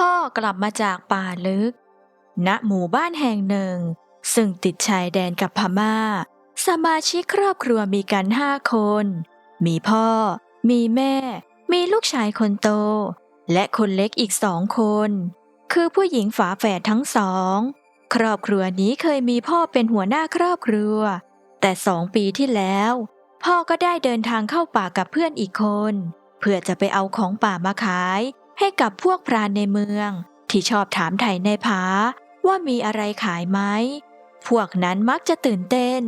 พ่อกลับมาจากป่าลึก ณหมู่บ้านแห่งหนึ่ง ซึ่งติดชายแดนกับพม่า สมาชิกครอบครัวมีกันห้าคน มีพ่อ มีแม่ มีลูกชายคนโต และคนเล็กอีกสองคน คือผู้หญิงฝาแฝดทั้งสอง ครอบครัวนี้เคยมีพ่อเป็นหัวหน้าครอบครัว แต่สองปีที่แล้ว พ่อก็ได้เดินทางเข้าป่ากับเพื่อนอีกคน เพื่อจะไปเอาของป่ามาขาย ให้กับพวกพรานในเมือง ที่ชอบถามไถ่ในผาว่ามีอะไรขายไหม พวกนั้นมักจะตื่นเต้น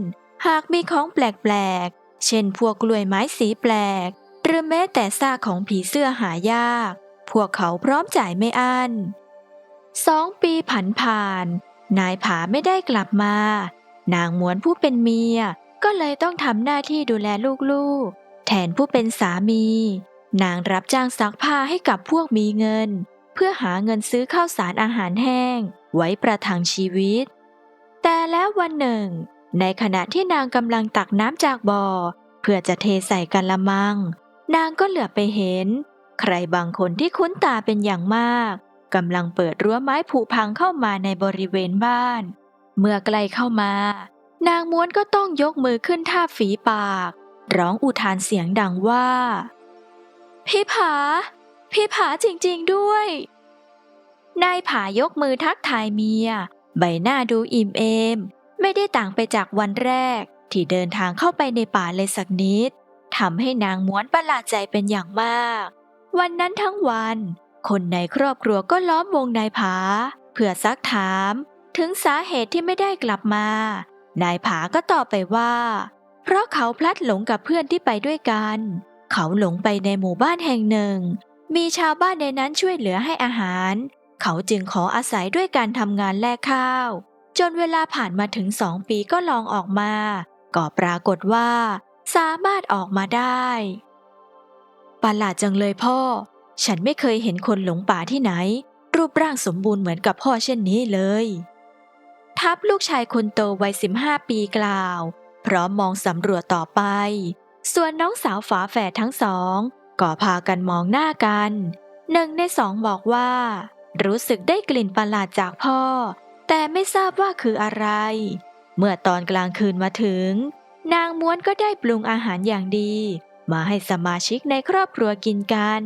หากมีของแปลกๆ เช่นพวกกล้วยไม้สีแปลก หรือแม้แต่ซากของผีเสื้อหายาก พวกเขาพร้อมจ่ายไม่อั้นสองปีผันผ่าน นายผาไม่ได้กลับมา นางหมวนผู้เป็นเมีย ก็เลยต้องทำหน้าที่ดูแลลูกๆ แทนผู้เป็นสามี นางรับจ้างซักผ้าให้กับพวกมีเงิน เพื่อหาเงินซื้อข้าวสารอาหารแห้ง ไว้ประทังชีวิต แต่แล้ววันหนึ่ง ในขณะที่นางกำลังตักน้ำจากบ่อ เพื่อจะเทใส่กะละมัง นางก็เหลือบไปเห็น ใครบางคนที่คุ้นตาเป็นอย่างมากกำลังเปิดรั้วไม้ผุพังเข้ามาในบริเวณบ้าน เมื่อใกล้เข้ามา นางม้วนก็ต้องยกมือขึ้นท่าฝีปาก ร้องอุทานเสียงดังว่า พี่ผา พี่ผาจริงๆด้วย นายผายกมือทักทายเมีย ใบหน้าดูอิ่มเอม ไม่ได้ต่างไปจากวันแรก ที่เดินทางเข้าไปในป่าเลยสักนิดทำให้นางม้วนประหลาดใจเป็นอย่างมาก วันนั้นทั้งวัน คนในครอบครัวก็ล้อมวงนายผา เพื่อซักถาม ถึงสาเหตุที่ไม่ได้กลับมา นายผาก็ตอบไปว่า เพราะเขาพลัดหลงกับเพื่อนที่ไปด้วยกัน เขาหลงไปในหมู่บ้านแห่งหนึ่ง มีชาวบ้านในนั้นช่วยเหลือให้อาหาร เขาจึงขออาศัยด้วยการทำงานแลกข้าว จนเวลาผ่านมาถึงสองปีก็ลองออกมา ก็ปรากฏว่า สามารถออกมาได้ประหลาดจังเลยพ่อ ฉันไม่เคยเห็นคนหลงป่าที่ไหน รูปร่างสมบูรณ์เหมือนกับพ่อเช่นนี้เลย ทับลูกชายคนโตวัยสิบห้าปีกล่าว พร้อมมองสำรวจต่อไป ส่วนน้องสาวฝาแฝดทั้งสองก็พากันมองหน้ากันหนึ่งในสองบอกว่า รู้สึกได้กลิ่นประหลาดจากพ่อ แต่ไม่ทราบว่าคืออะไร เมื่อตอนกลางคืนมาถึง นางม้วนก็ได้ปรุงอาหารอย่างดี มาให้สมาชิกในครอบครัวกินกัน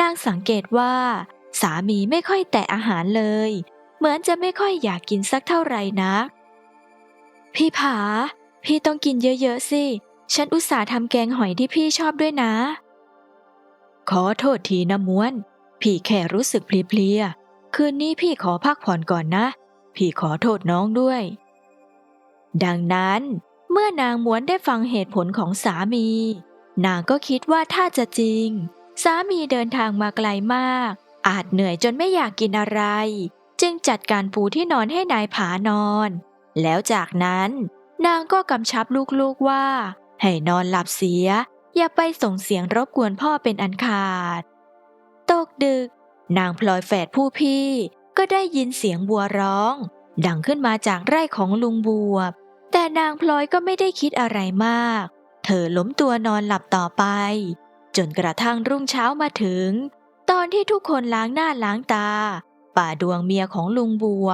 นางสังเกตว่า สามีไม่ค่อยแตะอาหารเลย เหมือนจะไม่ค่อยอยากกินสักเท่าไหร่นัก พี่ผา พี่ต้องกินเยอะๆสิ ฉันอุตส่าห์ทำแกงหอยที่พี่ชอบด้วยนะ ขอโทษทีนะม้วน พี่แค่รู้สึกเพลียๆ คืนนี้พี่ขอพักผ่อนก่อนนะ พี่ขอโทษน้องด้วย ดังนั้น เมื่อนางม้วนได้ฟังเหตุผลของสามี นางก็คิดว่าถ้าจะจริง สามีเดินทางมาไกลมาก อาจเหนื่อยจนไม่อยากกินอะไร จึงจัดการปูที่นอนให้นายผานอน แล้วจากนั้นนางก็กำชับลูกๆว่า ให้นอนหลับเสีย อย่าไปส่งเสียงรบกวนพ่อเป็นอันขาด ตกดึก นางพลอยแฝดผู้พี่ ก็ได้ยินเสียงบัวร้อง ดังขึ้นมาจากไร่ของลุงบัว แต่นางพลอยก็ไม่ได้คิดอะไรมาก เธอล้มตัวนอนหลับต่อไป จนกระทั่งรุ่งเช้ามาถึง ตอนที่ทุกคนล้างหน้าล้างตา ป่าดวงเมียของลุงบัว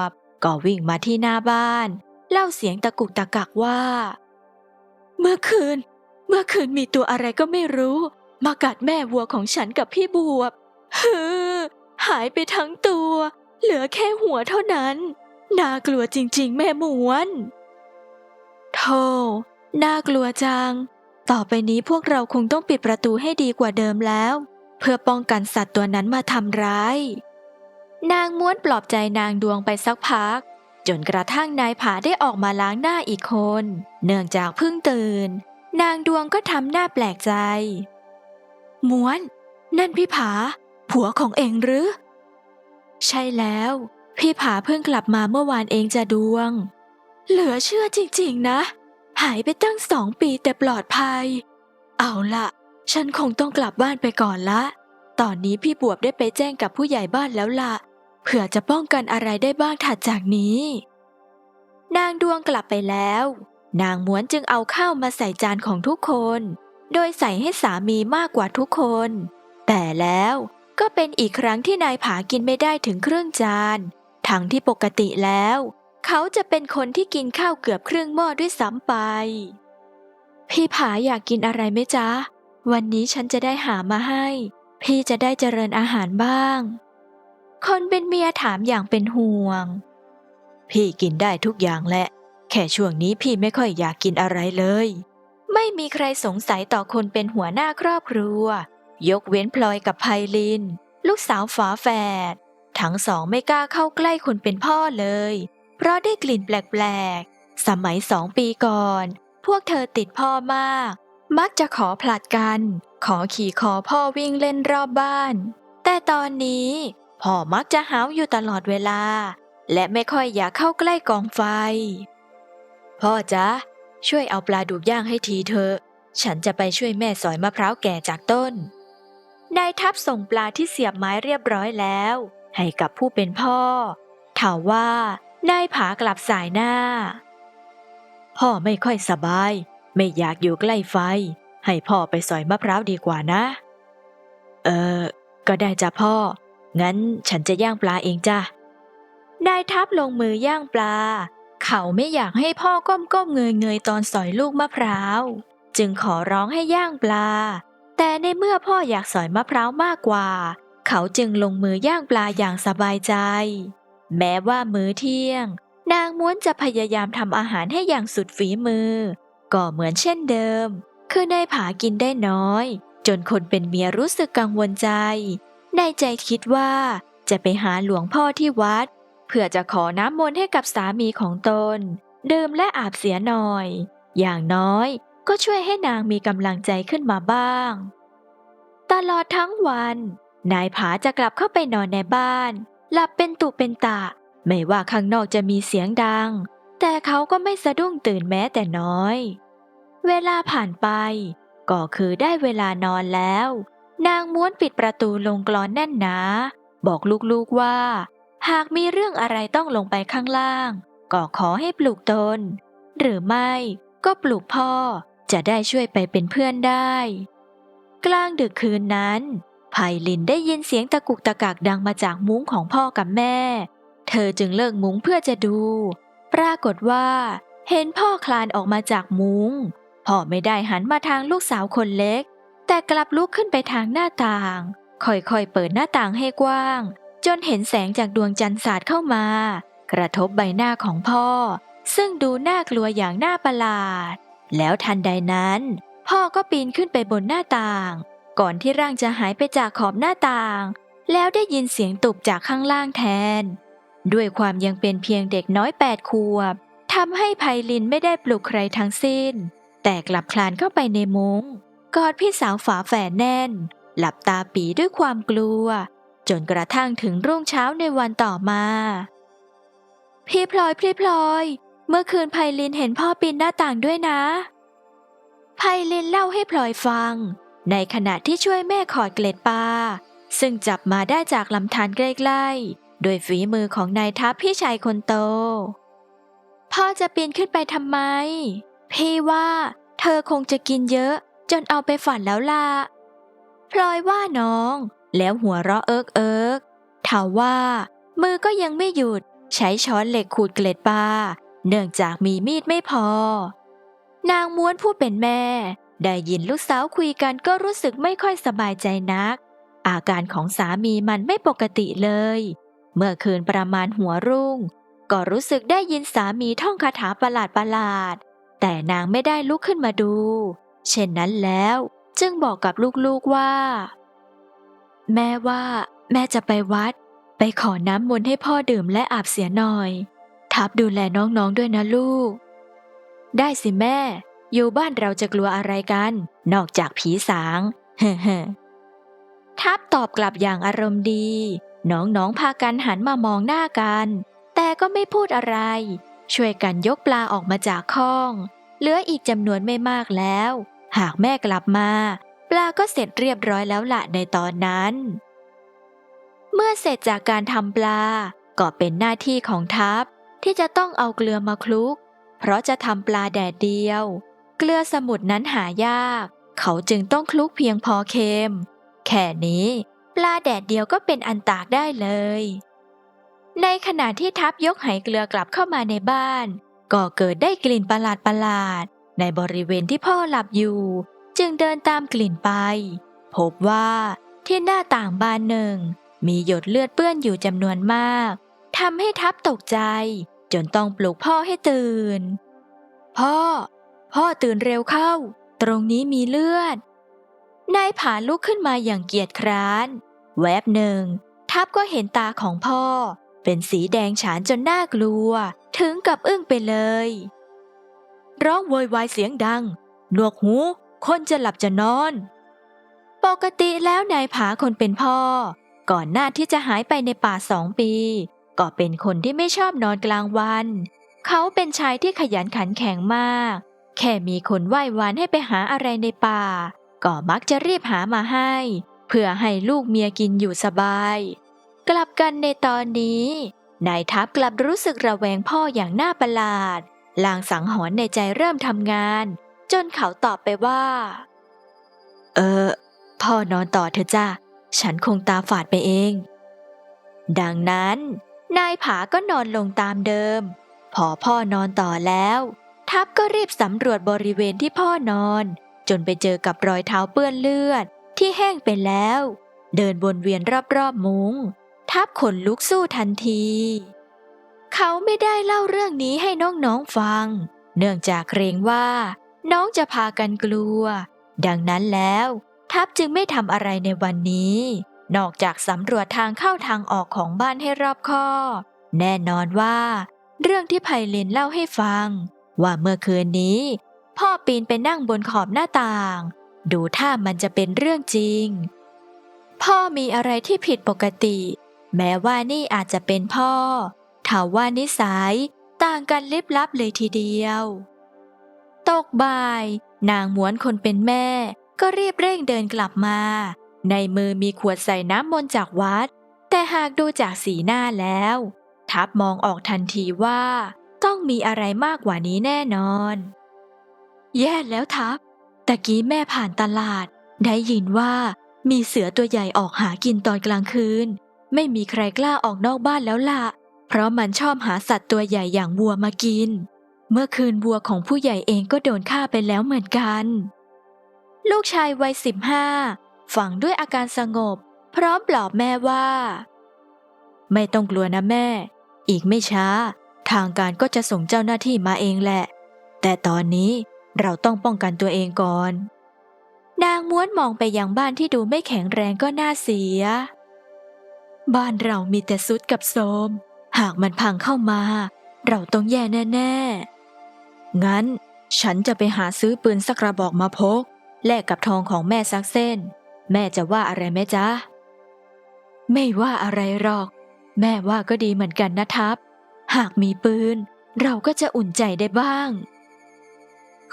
ก็วิ่งมาที่หน้าบ้าน เล่าเสียงตะกุกตะกักว่า เมื่อคืน เมื่อคืนมีตัวอะไรก็ไม่รู้ มากัดแม่วัวของฉันกับพี่บวบฮือหายไปทั้งตัว เหลือแค่หัวเท่านั้น น่ากลัวจริงๆ แม่หมวนโธ่น่ากลัวจัง ต่อไปนี้พวกเราคงต้องปิดประตูให้ดีกว่าเดิมแล้ว เพื่อป้องกันสัตว์ตัวนั้นมาทำร้าย นางม้วนปลอบใจนางดวงไปสักพัก จนกระทั่งนายผาได้ออกมาล้างหน้าอีกคน เนื่องจากเพิ่งตื่น นางดวงก็ทำหน้าแปลกใจ ม้วน นั่นพี่ผา ผัวของเองหรือ ใช่แล้ว พี่ผาเพิ่งกลับมาเมื่อวานเองจะดวง เหลือเชื่อจริงๆนะ หายไปตั้งสองปีแต่ปลอดภัย เอาละฉันคงต้องกลับบ้านไปก่อนละ ตอนนี้พี่บวบได้ไปแจ้งกับผู้ใหญ่บ้านแล้วล่ะ เผื่อจะป้องกันอะไรได้บ้างถัดจากนี้ นางดวงกลับไปแล้ว นางม้วนจึงเอาข้าวมาใส่จานของทุกคน โดยใส่ให้สามีมากกว่าทุกคน แต่แล้วก็เป็นอีกครั้งที่นายผากินไม่ได้ถึงครึ่งจาน ทั้งที่ปกติแล้ว เขาจะเป็นคนที่กินข้าวเกือบครึ่งหม้อด้วยซ้ำไป พี่ผาอยากกินอะไรไหมจ๊ะ วันนี้ฉันจะได้หามาให้ พี่จะได้เจริญอาหารบ้าง คนเป็นเมียถามอย่างเป็นห่วง พี่กินได้ทุกอย่างแหละ แค่ช่วงนี้พี่ไม่ค่อยอยากกินอะไรเลย ไม่มีใครสงสัยต่อคนเป็นหัวหน้าครอบครัว ยกเว้นพลอยกับไพลิน ลูกสาวฝาแฝด ทั้งสองไม่กล้าเข้าใกล้คนเป็นพ่อเลย เพราะได้กลิ่นแปลกๆ สมัยสองปีก่อน พวกเธอติดพ่อมาก มักจะขอผลัดกัน ขอขี่คอพ่อวิ่งเล่นรอบบ้าน แต่ตอนนี้ พ่อมักจะหาวอยู่ตลอดเวลา และไม่ค่อยอยากเข้าใกล้กองไฟ พ่อจ๊ะ ช่วยเอาปลาดุกย่างให้ทีเถอะ ฉันจะไปช่วยแม่สอยมะพร้าวแก่จากต้นนายทัพส่งปลาที่เสียบไม้เรียบร้อยแล้ว ให้กับผู้เป็นพ่อถาว่านายผากลับสายหน้า พ่อไม่ค่อยสบาย ไม่อยากอยู่ใกล้ไฟ ให้พ่อไปสอยมะพร้าวดีกว่านะ เออ ก็ได้จ้ะพ่อ งั้นฉันจะย่างปลาเองจ้ะนายทัพลงมือย่างปลา เขาไม่อยากให้พ่อก้มก้มเงยเงยตอนสอยลูกมะพร้าว จึงขอร้องให้ย่างปลา แต่ในเมื่อพ่ออยากสอยมะพร้าวมากกว่า เขาจึงลงมือย่างปลาอย่างสบายใจ แม้ว่ามื้อเที่ยง นางม้วนจะพยายามทำอาหารให้อย่างสุดฝีมือ ก็เหมือนเช่นเดิม คือนายผากินได้น้อย จนคนเป็นเมียรู้สึกกังวลใจ ในใจคิดว่า จะไปหาหลวงพ่อที่วัด เพื่อจะขอน้ำมนต์ให้กับสามีของตน ดื่มและอาบเสียหน่อย อย่างน้อยก็ช่วยให้นางมีกำลังใจขึ้นมาบ้าง ตลอดทั้งวัน นายผาจะกลับเข้าไปนอนในบ้าน หลับเป็นตุเป็นตะ ไม่ว่าข้างนอกจะมีเสียงดัง แต่เขาก็ไม่สะดุ้งตื่นแม้แต่น้อย เวลาผ่านไป ก็คือได้เวลานอนแล้ว นางม้วนปิดประตูลงกลอนแน่นหนา บอกลูกๆว่า หากมีเรื่องอะไรต้องลงไปข้างล่าง ก็ขอให้ปลูกตน หรือไม่ก็ปลูกพ่อจะได้ช่วยไปเป็นเพื่อนได้ กลางดึกคืนนั้นไพลินได้ยินเสียงตะกุกตะกักดังมาจากมุ้งของพ่อกับแม่ เธอจึงเลิกมุ้งเพื่อจะดู ปรากฏว่า เห็นพ่อคลานออกมาจากมุ้งพ่อไม่ได้หันมาทางลูกสาวคนเล็ก แต่กลับลุกขึ้นไปทางหน้าต่าง ค่อยๆเปิดหน้าต่างให้กว้าง จนเห็นแสงจากดวงจันทร์สาดเข้ามา กระทบใบหน้าของพ่อ ซึ่งดูน่ากลัวอย่างน่าประหลาด แล้วทันใดนั้น พ่อก็ปีนขึ้นไปบนหน้าต่าง ก่อนที่ร่างจะหายไปจากขอบหน้าต่าง แล้วได้ยินเสียงตุบจากข้างล่างแทน ด้วยความยังเป็นเพียงเด็กน้อยแปดขวบทำให้ไพลินไม่ได้ปลุกใครทั้งสิ้น แต่กลับคลานเข้าไปในมุง้ง กอดพี่สาวฝาแฝดแน่น หลับตาปีด้วยความกลัว จนกระทั่งถึงรุ่งเช้าในวันต่อมา พี่พลอยพี่พลอย เมื่อคืนไพลินเห็นพ่อปีนหน้าต่างด้วยนะไพลินเล่าให้พลอยฟัง ในขณะที่ช่วยแม่ขอดเกล็ดปลาซึ่งจับมาได้จากลำธารใกล้ๆ โดยฝีมือของนายทัพพี่ชายคนโต พ่อจะปีนขึ้นไปทำไม พี่ว่า เธอคงจะกินเยอะ จนเอาไปฝันแล้วล่ะพลอยว่าน้อง แล้วหัวเราะเอิกเอิกถาว่า มือก็ยังไม่หยุด ใช้ช้อนเหล็กขูดเกล็ดปลาเนื่องจากมีมีดไม่พอ นางม้วนผู้เป็นแม่ ได้ยินลูกสาวคุยกันก็รู้สึกไม่ค่อยสบายใจนัก อาการของสามีมันไม่ปกติเลย เมื่อคืนประมาณหัวรุ่ง ก็รู้สึกได้ยินสามีท่องคาถาประหลาดประหลาด แต่นางไม่ได้ลุกขึ้นมาดู เช่นนั้นแล้วจึงบอกกับลูกๆว่า แม่ว่าแม่จะไปวัด ไปขอน้ำมนต์ให้พ่อดื่มและอาบเสียหน่อย ทับดูแลน้องๆด้วยนะลูก ได้สิแม่ อยู่บ้านเราจะกลัวอะไรกัน นอกจากผีสางเฮ้ทับตอบกลับอย่างอารมณ์ดี น้องๆพากันหันมามองหน้ากัน แต่ก็ไม่พูดอะไร ช่วยกันยกปลาออกมาจากคลอง เหลืออีกจำนวนไม่มากแล้ว หากแม่กลับมา ปลาก็เสร็จเรียบร้อยแล้วละในตอนนั้น เมื่อเสร็จจากการทำปลา ก็เป็นหน้าที่ของทัพที่จะต้องเอาเกลือมาคลุก เพราะจะทำปลาแดดเดียว เกลือสมุทรนั้นหายาก เขาจึงต้องคลุกเพียงพอเค็ม แค่นี้ ปลาแดดเดียวก็เป็นอันตากได้เลย ในขณะที่ทัพยกไหเกลือกลับเข้ามาในบ้าน ก็เกิดได้กลิ่นประหลาดประหลาด ในบริเวณที่พ่อหลับอยู่ จึงเดินตามกลิ่นไป พบว่าที่หน้าต่างบานหนึ่ง มีหยดเลือดเปื้อนอยู่จำนวนมากทำให้ทัพตกใจ จนต้องปลุกพ่อให้ตื่น พ่อ พ่อตื่นเร็วเข้า ตรงนี้มีเลือดนายผาลุกขึ้นมาอย่างเกียจคร้าน แวบหนึ่ง ทัพก็เห็นตาของพ่อ เป็นสีแดงฉานจนน่ากลัว ถึงกับอึ้งไปเลย ร้องโวยวายเสียงดัง หนวกหู คนจะหลับจะนอน ปกติแล้วนายผาคนเป็นพ่อ ก่อนหน้าที่จะหายไปในป่าสองปี ก็เป็นคนที่ไม่ชอบนอนกลางวัน เขาเป็นชายที่ขยันขันแข็งมาก แค่มีคนไหว้วานให้ไปหาอะไรในป่า ก็มักจะรีบหามาให้ เพื่อให้ลูกเมียกินอยู่สบาย กลับกันในตอนนี้นายทัพกลับรู้สึกระแวงพ่ออย่างน่าประหลาด ลางสังหรณ์ในใจเริ่มทำงาน จนเขาตอบไปว่า เออ พ่อนอนต่อเถอะจ้าฉันคงตาฝาดไปเอง ดังนั้น นายผาก็นอนลงตามเดิม พอพ่อนอนต่อแล้ว ทัพก็รีบสำรวจบริเวณที่พ่อนอน จนไปเจอกับรอยเท้าเปื้อนเลือด ที่แห้งไปแล้ว เดินวนเวียนรอบๆมุง้ง ทับขนลุกสู้ทันที เขาไม่ได้เล่าเรื่องนี้ให้น้องๆฟัง เนื่องจากเกรงว่า น้องจะพากันกลัว ดังนั้นแล้ว ทัพจึงไม่ทำอะไรในวันนี้ นอกจากสำรวจทางเข้าทางออกของบ้านให้รอบคอบ แน่นอนว่า เรื่องที่ไพลินเล่าให้ฟัง ว่าเมื่อคืนนี้ พ่อปีนไปนั่งบนขอบหน้าต่าง ดูท่ามันจะเป็นเรื่องจริง พ่อมีอะไรที่ผิดปกติ แม้ว่านี่อาจจะเป็นพ่อ ถาว่านิสัยต่างกันลิบลับเลยทีเดียว ตกบ่าย นางหมวนคนเป็นแม่ ก็รีบเร่งเดินกลับมา ในมือมีขวดใส่น้ำมนต์จากวัด แต่หากดูจากสีหน้าแล้ว ทับมองออกทันทีว่า ต้องมีอะไรมากกว่านี้แน่นอน แย่แล้วทับตะกี้แม่ผ่านตลาด ได้ยินว่ามีเสือตัวใหญ่ออกหากินตอนกลางคืน ไม่มีใครกล้าออกนอกบ้านแล้วล่ะ เพราะมันชอบหาสัตว์ตัวใหญ่อย่างวัวมากิน เมื่อคืนวัวของผู้ใหญ่เองก็โดนฆ่าไปแล้วเหมือนกัน ลูกชายวัยสิบห้าฝังด้วยอาการสงบ พร้อมปลอบแม่ว่า ไม่ต้องกลัวนะแม่ อีกไม่ช้า ทางการก็จะส่งเจ้าหน้าที่มาเองแหละ แต่ตอนนี้เราต้องป้องกันตัวเองก่อน นางม้วนมองไปยังบ้านที่ดูไม่แข็งแรงก็น่าเสีย บ้านเรามีแต่ซุดกับโทม หากมันพังเข้ามา เราต้องแย่แน่ๆ งั้น ฉันจะไปหาซื้อปืนสักกระบอกมาพก แลกกับทองของแม่สักเส้น แม่จะว่าอะไรไหมจ๊ะ ไม่ว่าอะไรหรอก แม่ว่าก็ดีเหมือนกันนะทับ หากมีปืน เราก็จะอุ่นใจได้บ้าง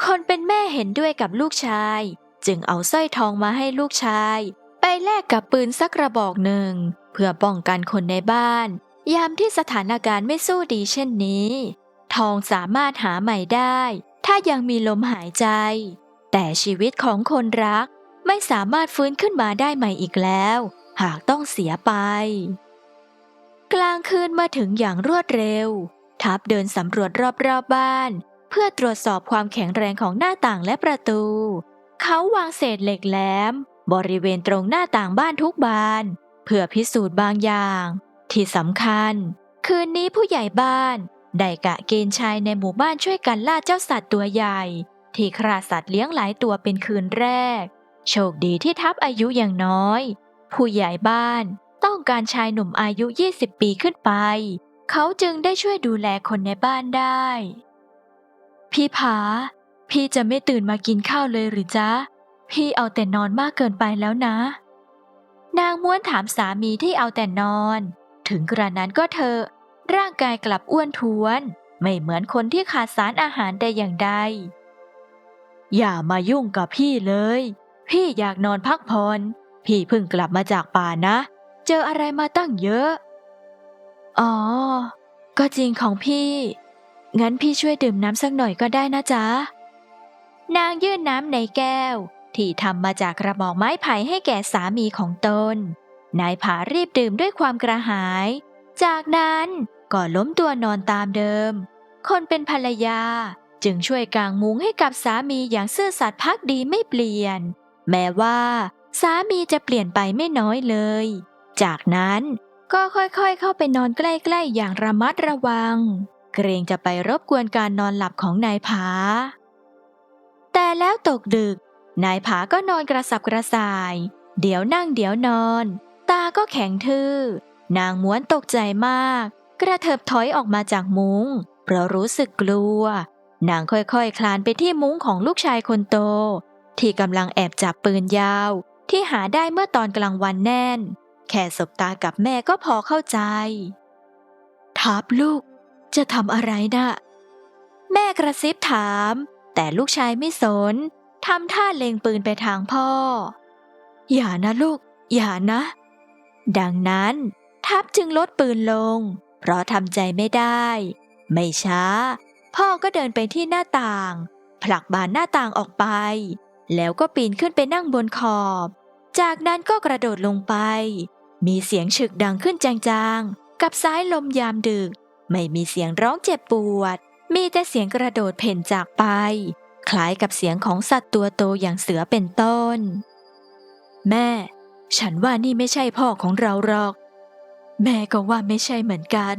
คนเป็นแม่เห็นด้วยกับลูกชาย จึงเอาสร้อยทองมาให้ลูกชาย ไปแลกกับปืนสักกระบอกหนึ่ง เพื่อป้องกันคนในบ้าน ยามที่สถานการณ์ไม่สู้ดีเช่นนี้ ทองสามารถหาใหม่ได้ ถ้ายังมีลมหายใจ แต่ชีวิตของคนรักไม่สามารถฟื้นขึ้นมาได้ใหม่อีกแล้ว หากต้องเสียไป กลางคืนมาถึงอย่างรวดเร็ว ทับเดินสำรวจรอบๆบบ้าน เพื่อตรวจสอบความแข็งแรงของหน้าต่างและประตู เขาวางเศษเหล็กแหลม บริเวณตรงหน้าต่างบ้านทุกบาน เพื่อพิสูจน์บางอย่าง ที่สำคัญ คืนนี้ผู้ใหญ่บ้าน ได้กะเกณฑ์ชายในหมู่บ้านช่วยกันล่าเจ้าสัตว์ตัวใหญ่ ที่ฆ่าสัตว์เลี้ยงหลายตัวเป็นคืนแรก โชคดีที่ทับอายุอย่างน้อย ผู้ใหญ่บ้านต้องการชายหนุ่มอายุ 20 ปีขึ้นไป เขาจึงได้ช่วยดูแลคนในบ้านได้ พี่ผา พี่จะไม่ตื่นมากินข้าวเลยหรือจ๊ะ พี่เอาแต่นอนมากเกินไปแล้วนะ นางม้วนถามสามีที่เอาแต่นอน ถึงกระนั้นก็เถอะร่างกายกลับอ้วนท้วน ไม่เหมือนคนที่ขาดสารอาหารใดอย่างใด อย่ามายุ่งกับพี่เลย พี่อยากนอนพักผ่อนพี่เพิ่งกลับมาจากป่านะ เจออะไรมาตั้งเยอะ อ๋อ ก็จริงของพี่ งั้นพี่ช่วยดื่มน้ำสักหน่อยก็ได้นะจ๊ะ นางยื่นน้ำในแก้ว ที่ทำมาจากกระบอกไม้ไผ่ให้แก่สามีของตน นายผารีบดื่มด้วยความกระหาย จากนั้นก็ล้มตัวนอนตามเดิม คนเป็นภรรยาจึงช่วยกางมุ้งให้กับสามีอย่างซื่อสัตย์พักดีไม่เปลี่ยน แม้ว่าสามีจะเปลี่ยนไปไม่น้อยเลย จากนั้นก็ค่อยๆเข้าไปนอนใกล้ๆอย่างระมัดระวัง เกรงจะไปรบกวนการนอนหลับของนายผา แต่แล้วตกดึก นายผาก็นอนกระสับกระส่าย เดี๋ยวนั่งเดี๋ยวนอน ตาก็แข็งทื่อ นางม้วนตกใจมาก กระเถิบถอยออกมาจากมุง้ง เพราะรู้สึกกลัว นางค่อยๆคคลานไปที่มุ้งของลูกชายคนโต ที่กำลังแอบจับปืนยาว ที่หาได้เมื่อตอนกลางวันแน่น แค่สบตากับแม่ก็พอเข้าใจ ทับลูก จะทำอะไรนะ่ะ แม่กระซิบถาม แต่ลูกชายไม่สนทำท่าเล็งปืนไปทางพ่อ อย่านะลูก อย่านะ ดังนั้น ทับจึงลดปืนลง เพราะทำใจไม่ได้ ไม่ช้า พ่อก็เดินไปที่หน้าต่าง ผลักบานหน้าต่างออกไป แล้วก็ปีนขึ้นไปนั่งบนขอบ จากนั้นก็กระโดดลงไป มีเสียงฉึกดังขึ้นจางๆ กับสายลมยามดึก ไม่มีเสียงร้องเจ็บปวด มีแต่เสียงกระโดดเพ่นจากไป คล้ายกับเสียงของสัตว์ตัวโตอย่างเสือเป็นต้น แม่ ฉันว่านี่ไม่ใช่พ่อของเราหรอก แม่ก็ว่าไม่ใช่เหมือนกัน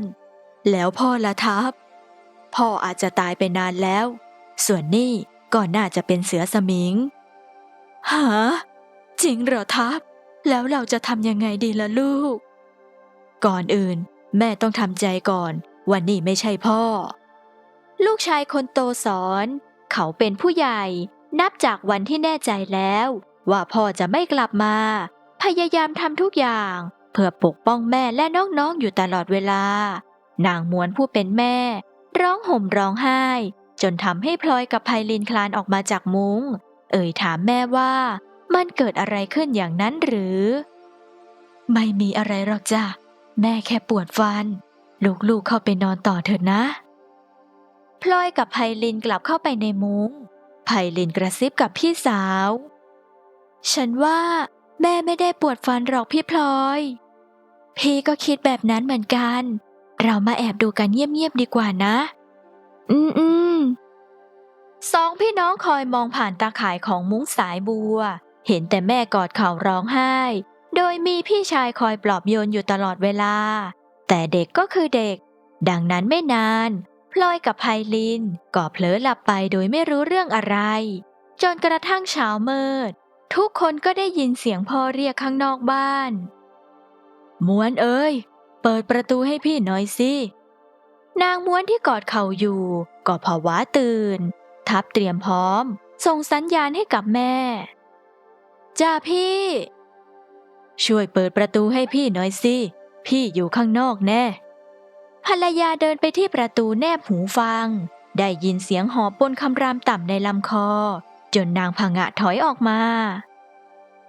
แล้วพ่อละทับ พ่ออาจจะตายไปนานแล้ว ส่วนนี่ก็น่าจะเป็นเสือสมิงหาจริงเหรอทับ แล้วเราจะทำยังไงดีล่ะลูก ก่อนอื่น แม่ต้องทำใจก่อนวันนี้ไม่ใช่พ่อ ลูกชายคนโตสอน เขาเป็นผู้ใหญ่ นับจากวันที่แน่ใจแล้ว ว่าพ่อจะไม่กลับมา พยายามทำทุกอย่าง เพื่อปกป้องแม่และน้องๆอยู่ตลอดเวลา นางมวนผู้เป็นแม่ ร้องห่มร้องไห้ จนทำให้พลอยกับไพลินคลานออกมาจากมุง้ง เอ่ยถามแม่ว่ามันเกิดอะไรขึ้นอย่างนั้นหรือ ไม่มีอะไรหรอกจ้ะแม่แค่ปวดฟัน ลูกๆเข้าไปนอนต่อเถอะนะ พลอยกับไพลินกลับเข้าไปในมุง้งไพลินกระซิบกับพี่สาว ฉันว่า แม่ไม่ได้ปวดฟันหรอกพี่พลอย พี่ก็คิดแบบนั้นเหมือนกัน เรามาแอบดูกันเงียบๆดีกว่านะ อืมอืมสองพี่น้องคอยมองผ่านตาข่ายของมุ้งสายบัว เห็นแต่แม่กอดเข่าร้องไห้ โดยมีพี่ชายคอยปลอบโยนอยู่ตลอดเวลา แต่เด็กก็คือเด็ก ดังนั้นไม่นาน พลอยกับไพลินก็เผลอหลับไปโดยไม่รู้เรื่องอะไร จนกระทั่งเช้ามืด ทุกคนก็ได้ยินเสียงพ่อเรียกข้างนอกบ้าน ม้วนเอ้ย เปิดประตูให้พี่หน่อยสิ นางม้วนที่กอดเข่าอยู่ก็ภาวะตื่น ทับเตรียมพร้อม ส่งสัญญาณให้กับแม่ จ้าพี่ ช่วยเปิดประตูให้พี่หน่อยสิ พี่อยู่ข้างนอกแน่ ภรรยาเดินไปที่ประตูแนบหูฟัง ได้ยินเสียงหอบปนคำรามต่ำในลำคอ จนนางผงะถอยออกมา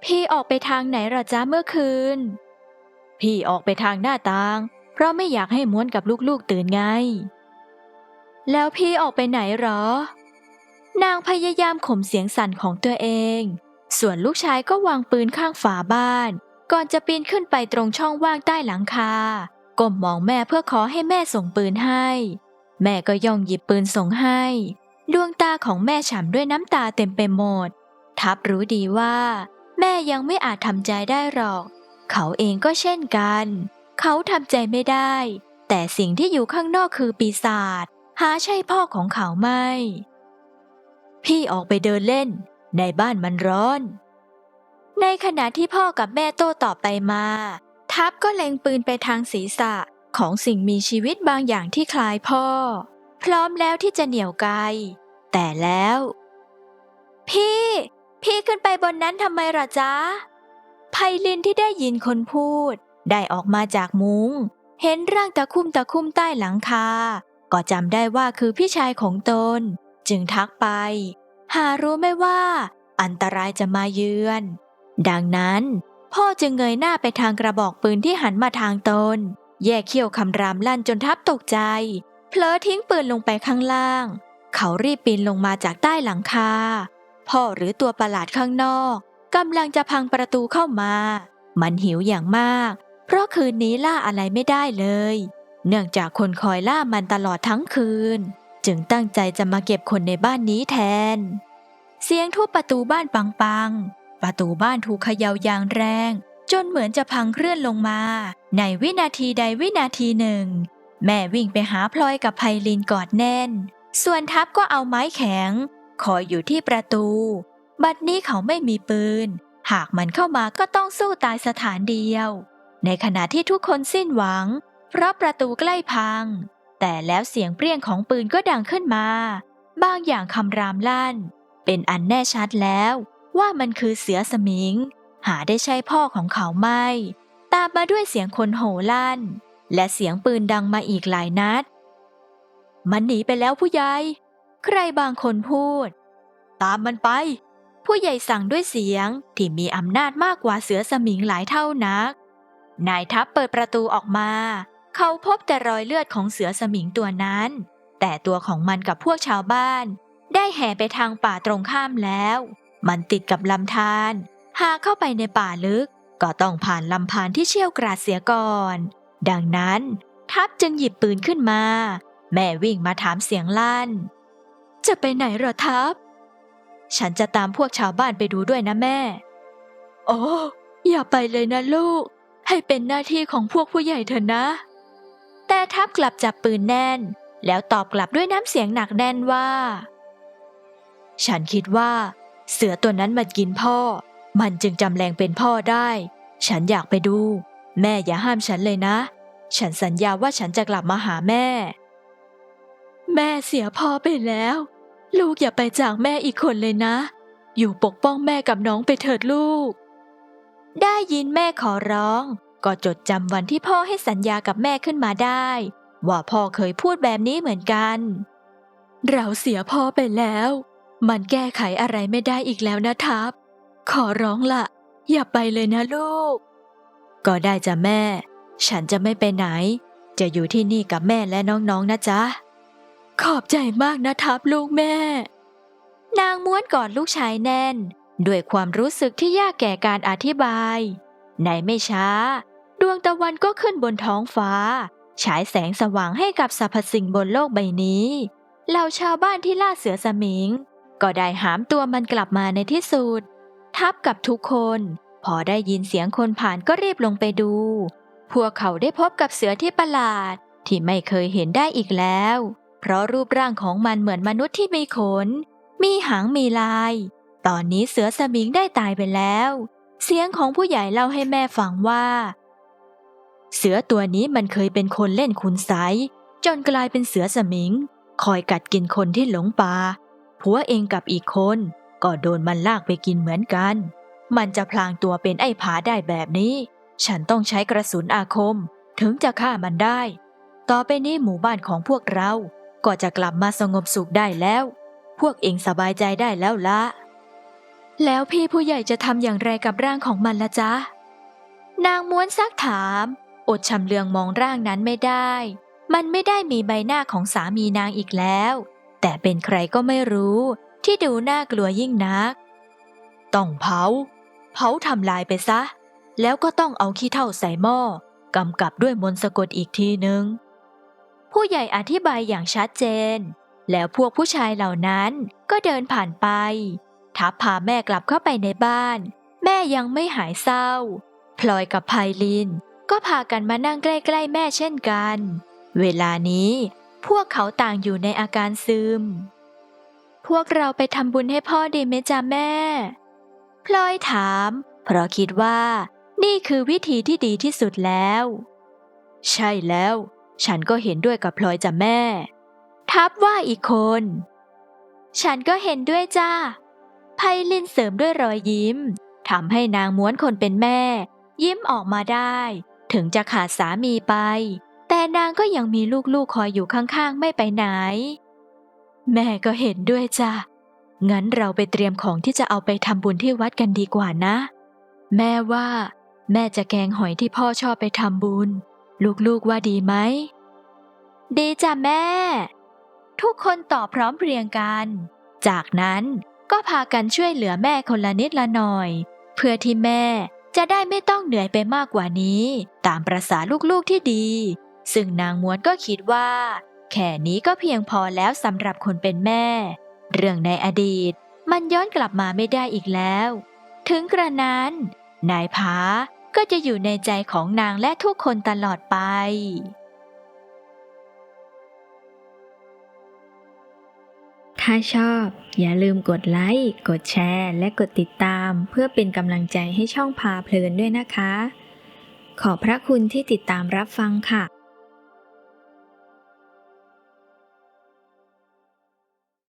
พี่ออกไปทางไหนหรอจ้าเมื่อคืน พี่ออกไปทางหน้าต่าง เพราะไม่อยากให้ม้วนกับลูกๆตื่นไง แล้วพี่ออกไปไหนหรอ นางพยายามข่มเสียงสั่นของตัวเอง ส่วนลูกชายก็วางปืนข้างฝาบ้าน ก่อนจะปีนขึ้นไปตรงช่องว่างใต้หลังคา ก้มมองแม่เพื่อขอให้แม่ส่งปืนให้ แม่ก็ย่องหยิบปืนส่งให้ ดวงตาของแม่ฉ่ำด้วยน้ำตาเต็มไปหมด ทับรู้ดีว่า แม่ยังไม่อาจทำใจได้หรอก เขาเองก็เช่นกัน เขาทำใจไม่ได้ แต่สิ่งที่อยู่ข้างนอกคือปีศาจหาใช่พ่อของเขาไม่ พี่ออกไปเดินเล่น ในบ้านมันร้อน ในขณะที่พ่อกับแม่โต้ตอบไปมา ทับก็เล็งปืนไปทางศีรษะของสิ่งมีชีวิตบางอย่างที่คล้ายพ่อ พร้อมแล้วที่จะเหนี่ยวไกแต่แล้ว พี่ พี่ขึ้นไปบนนั้นทำไมหรอจ๊ะไพลินที่ได้ยินคนพูด ได้ออกมาจากมุง้ง เห็นร่างตะคุ่มตะคุ่มใต้หลังคา ก็จำได้ว่าคือพี่ชายของตน จึงทักไป หารู้ไม่ว่า อันตรายจะมาเยือน ดังนั้นพ่อจึงเงยหน้าไปทางกระบอกปืนที่หันมาทางตน แยกเขี้ยวคำรามลั่นจนทับตกใจ เผลอทิ้งปืนลงไปข้างล่าง เขารีบปีนลงมาจากใต้หลังคา พ่อหรือตัวประหลาดข้างนอกกำลังจะพังประตูเข้ามา มันหิวอย่างมาก เพราะคืนนี้ล่าอะไรไม่ได้เลย เนื่องจากคนคอยล่ามันตลอดทั้งคืน จึงตั้งใจจะมาเก็บคนในบ้านนี้แทน เสียงทุบประตูบ้านปังๆ ประตูบ้านถูกเขย่าอย่างแรง จนเหมือนจะพังเคลื่อนลงมา ในวินาทีใดวินาทีหนึ่ง แม่วิ่งไปหาพลอยกับไพลินกอดแน่น ส่วนทัพก็เอาไม้แข็ง คอยอยู่ที่ประตู บัดนี้เขาไม่มีปืน หากมันเข้ามาก็ต้องสู้ตายสถานเดียว ในขณะที่ทุกคนสิ้นหวัง เพราะประตูใกล้พัง แต่แล้วเสียงเปรี้ยงของปืนก็ดังขึ้นมา บางอย่างคำรามลั่น เป็นอันแน่ชัดแล้วว่ามันคือเสือสมิง หาได้ใช่พ่อของเขาไม่ ตามมาด้วยเสียงคนโห่ลั่น และเสียงปืนดังมาอีกหลายนัด มันหนีไปแล้วผู้ใหญ่ ใครบางคนพูด ตามมันไป ผู้ใหญ่สั่งด้วยเสียงที่มีอำนาจมากกว่าเสือสมิงหลายเท่านัก นายทัพเปิดประตูออกมา เขาพบแต่รอยเลือดของเสือสมิงตัวนั้น แต่ตัวของมันกับพวกชาวบ้าน ได้แห่ไปทางป่าตรงข้ามแล้ว มันติดกับลำธารหากเข้าไปในป่าลึก ก็ต้องผ่านลำพานที่เชี่ยวกราดเสียก่อน ดังนั้น ทัพจึงหยิบปืนขึ้นมา แม่วิ่งมาถามเสียงลั่น จะไปไหนเหรอทัพ ฉันจะตามพวกชาวบ้านไปดูด้วยนะแม่ โอ้อย่าไปเลยนะลูก ให้เป็นหน้าที่ของพวกผู้ใหญ่เถอะนะ แต่ทัพกลับจับปืนแน่น แล้วตอบกลับด้วยน้ำเสียงหนักแน่นว่า ฉันคิดว่า เสือตัวนั้นมากินพ่อ มันจึงจำแรงเป็นพ่อได้ ฉันอยากไปดู แม่อย่าห้ามฉันเลยนะ ฉันสัญญาว่าฉันจะกลับมาหาแม่ แม่เสียพ่อไปแล้ว ลูกอย่าไปจากแม่อีกคนเลยนะ อยู่ปกป้องแม่กับน้องไปเถิดลูก ได้ยินแม่ขอร้อง ก็จดจำวันที่พ่อให้สัญญากับแม่ขึ้นมาได้ ว่าพ่อเคยพูดแบบนี้เหมือนกัน เราเสียพ่อไปแล้ว มันแก้ไขอะไรไม่ได้อีกแล้วนะทัพขอร้องละอย่าไปเลยนะลูก ก็ได้จ้ะแม่ ฉันจะไม่ไปไหน จะอยู่ที่นี่กับแม่และน้องๆนนะจ๊ะ ขอบใจมากนะทับลูกแม่ นางม้วนกอดลูกชายแน่น ด้วยความรู้สึกที่ยากแก่การอธิบาย ในไม่ช้า ดวงตะวันก็ขึ้นบนท้องฟ้า ฉายแสงสว่างให้กับสรรพสิ่งบนโลกใบนี้เหล่าชาวบ้านที่ล่าเสือสมิง ก็ได้หามตัวมันกลับมาในที่สุด ทับกับทุกคน พอได้ยินเสียงคนผ่านก็รีบลงไปดู พวกเขาได้พบกับเสือที่ประหลาด ที่ไม่เคยเห็นได้อีกแล้ว เพราะรูปร่างของมันเหมือนมนุษย์ที่มีขน มีหางมีลาย ตอนนี้เสือสมิงได้ตายไปแล้ว เสียงของผู้ใหญ่เล่าให้แม่ฟังว่า เสือตัวนี้มันเคยเป็นคนเล่นคุณไสยจนกลายเป็นเสือสมิง คอยกัดกินคนที่หลงป่าผัวเองกับอีกคน ก็โดนมันลากไปกินเหมือนกัน มันจะพลางตัวเป็นไอ้ผาได้แบบนี้ ฉันต้องใช้กระสุนอาคม ถึงจะฆ่ามันได้ ต่อไปนี้หมู่บ้านของพวกเรา ก็จะกลับมาสงบสุขได้แล้ว พวกเองสบายใจได้แล้วละแล้วพี่ผู้ใหญ่จะทำอย่างไรกับร่างของมันละจ๊ะ นางม้วนซักถาม อดชำเลืองมองร่างนั้นไม่ได้ มันไม่ได้มีใบหน้าของสามีนางอีกแล้ว แต่เป็นใครก็ไม่รู้ ที่ดูน่ากลัวยิ่งนัก ต้องเผา เผาทำลายไปซะ แล้วก็ต้องเอาขี้เถ้าใส่หม้อกำกับด้วยมนต์สะกดอีกทีนึง ผู้ใหญ่อธิบายอย่างชัดเจน แล้วพวกผู้ชายเหล่านั้นก็เดินผ่านไป ทับพาแม่กลับเข้าไปในบ้าน แม่ยังไม่หายเศร้า พลอยกับไพลิน ก็พากันมานั่งใกล้ๆแม่เช่นกัน เวลานี้พวกเขาต่างอยู่ในอาการซึม พวกเราไปทำบุญให้พ่อดีไหมจ๊ะแม่ พลอยถาม เพราะคิดว่า นี่คือวิธีที่ดีที่สุดแล้ว ใช่แล้ว ฉันก็เห็นด้วยกับพลอยจ้ะแม่ ทับว่าอีกคน ฉันก็เห็นด้วยจ้าไพลินเสริมด้วยรอยยิ้มทำให้นางม้วนคนเป็นแม่ ยิ้มออกมาได้ ถึงจะขาดสามีไป แต่นางก็ยังมีลูกๆคอยอยู่ข้างๆ ไม่ไปไหน แม่ก็เห็นด้วยจ้ะ งั้นเราไปเตรียมของที่จะเอาไปทำบุญที่วัดกันดีกว่านะ แม่ว่า แม่จะแกงหอยที่พ่อชอบไปทำบุญ ลูกๆว่าดีไหม ดีจ้ะแม่ ทุกคนตอบพร้อมเพรียงกัน จากนั้นก็พากันช่วยเหลือแม่คนละนิดละหน่อย เพื่อที่แม่จะได้ไม่ต้องเหนื่อยไปมากกว่านี้ ตามประษาลูกๆที่ดี ซึ่งนางม้วนก็คิดว่า แค่นี้ก็เพียงพอแล้วสำหรับคนเป็นแม่ เรื่องในอดีต มันย้อนกลับมาไม่ได้อีกแล้ว ถึงกระนั้น นายผาก็จะอยู่ในใจของนางและทุกคนตลอดไปถ้าชอบอย่าลืมกดไลค์ กดแชร์ และกดติดตาม เพื่อเป็นกำลังใจให้ช่องพาเพลินด้วยนะคะ ขอบพระคุณที่ติดตามรับฟังค่ะ